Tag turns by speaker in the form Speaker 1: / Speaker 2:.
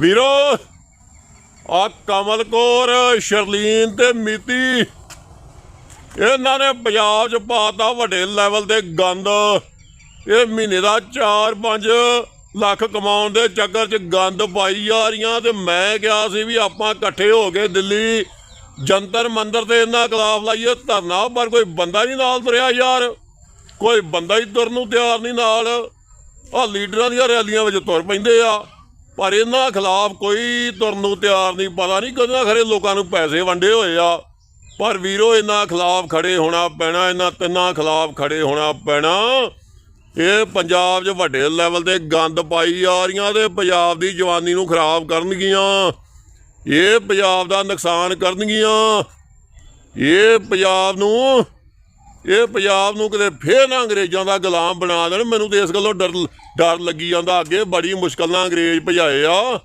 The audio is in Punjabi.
Speaker 1: ਵੀਰੋ ਆ ਕਮਲ ਕੌਰ, ਸ਼ਰਲੀਨ ਤੇ ਮਿਤੀ, ਇਹਨਾਂ ਨੇ ਪੰਜਾਬ 'ਚ ਪਾਤਾ ਵੱਡੇ ਲੈਵਲ ਤੇ ਗੰਦ। ਇਹ ਮਹੀਨੇ ਦਾ 4-5 ਲੱਖ ਕਮਾਉਣ ਦੇ ਚੱਕਰ 'ਚ ਗੰਦ ਪਾਈ ਜਾ ਰਹੀਆਂ ਤੇ ਮੈਂ ਕਿਹਾ ਸੀ ਵੀ ਆਪਾਂ ਇਕੱਠੇ ਹੋ ਕੇ ਦਿੱਲੀ ਜੰਤਰ ਮੰਦਰ ਤੇ ਇਹਨਾਂ ਖਿਲਾਫ ਲਾਈਏ, ਧਰਨਾ, ਪਰ ਕੋਈ ਬੰਦਾ ਨਹੀਂ ਨਾਲ ਤੁਰਿਆ ਯਾਰ। ਕੋਈ ਬੰਦਾ ਹੀ ਤੁਰਨ ਨੂੰ ਤਿਆਰ ਨਹੀਂ ਨਾਲ। ਆ ਲੀਡਰਾਂ ਦੀਆਂ ਰੈਲੀਆਂ ਵਿੱਚ ਤੁਰ ਪੈਂਦੇ ਆ। ਪਰ ਇਹਨਾਂ ਖਿਲਾਫ ਕੋਈ ਤੁਰਨ ਨੂੰ ਤਿਆਰ ਨਹੀਂ, ਪਤਾ ਨਹੀਂ ਕਦੋਂ ਖਰੇ ਲੋਕਾਂ ਨੂੰ ਪੈਸੇ ਵੰਡੇ ਹੋਏ ਆ। ਪਰ ਵੀਰੋ, ਇਹਨਾਂ ਖਿਲਾਫ ਖੜੇ ਹੋਣਾ ਪੈਣਾ, ਇਹਨਾਂ ਤਿੰਨਾਂ ਖਿਲਾਫ ਖੜੇ ਹੋਣਾ ਪੈਣਾ। ਇਹ ਪੰਜਾਬ 'ਚ ਵੱਡੇ ਲੈਵਲ ਤੇ ਗੰਦ ਪਾਈ ਜਾ ਰਹੀਆਂ ਤੇ ਪੰਜਾਬ ਦੀ ਜਵਾਨੀ ਨੂੰ ਖਰਾਬ ਕਰਨਗੀਆਂ। ਇਹ ਪੰਜਾਬ ਦਾ ਨੁਕਸਾਨ ਕਰਨਗੀਆਂ। ਇਹ ਪੰਜਾਬ ਨੂੰ ਇਹ ਪੰਜਾਬ ਨੂੰ ਕਿਤੇ ਫੇਰ ਨਾ ਅੰਗਰੇਜ਼ਾਂ ਦਾ ਗੁਲਾਮ ਬਣਾ ਦੇਣ। ਮੈਨੂੰ ਤੇ ਇਸ ਗੱਲੋਂ ਡਰ ਡਰ ਲੱਗੀ ਜਾਂਦਾ। ਅੱਗੇ ਬੜੀ ਮੁਸ਼ਕਲ ਨਾਲ ਅੰਗਰੇਜ਼ ਭਜਾਏ ਆ।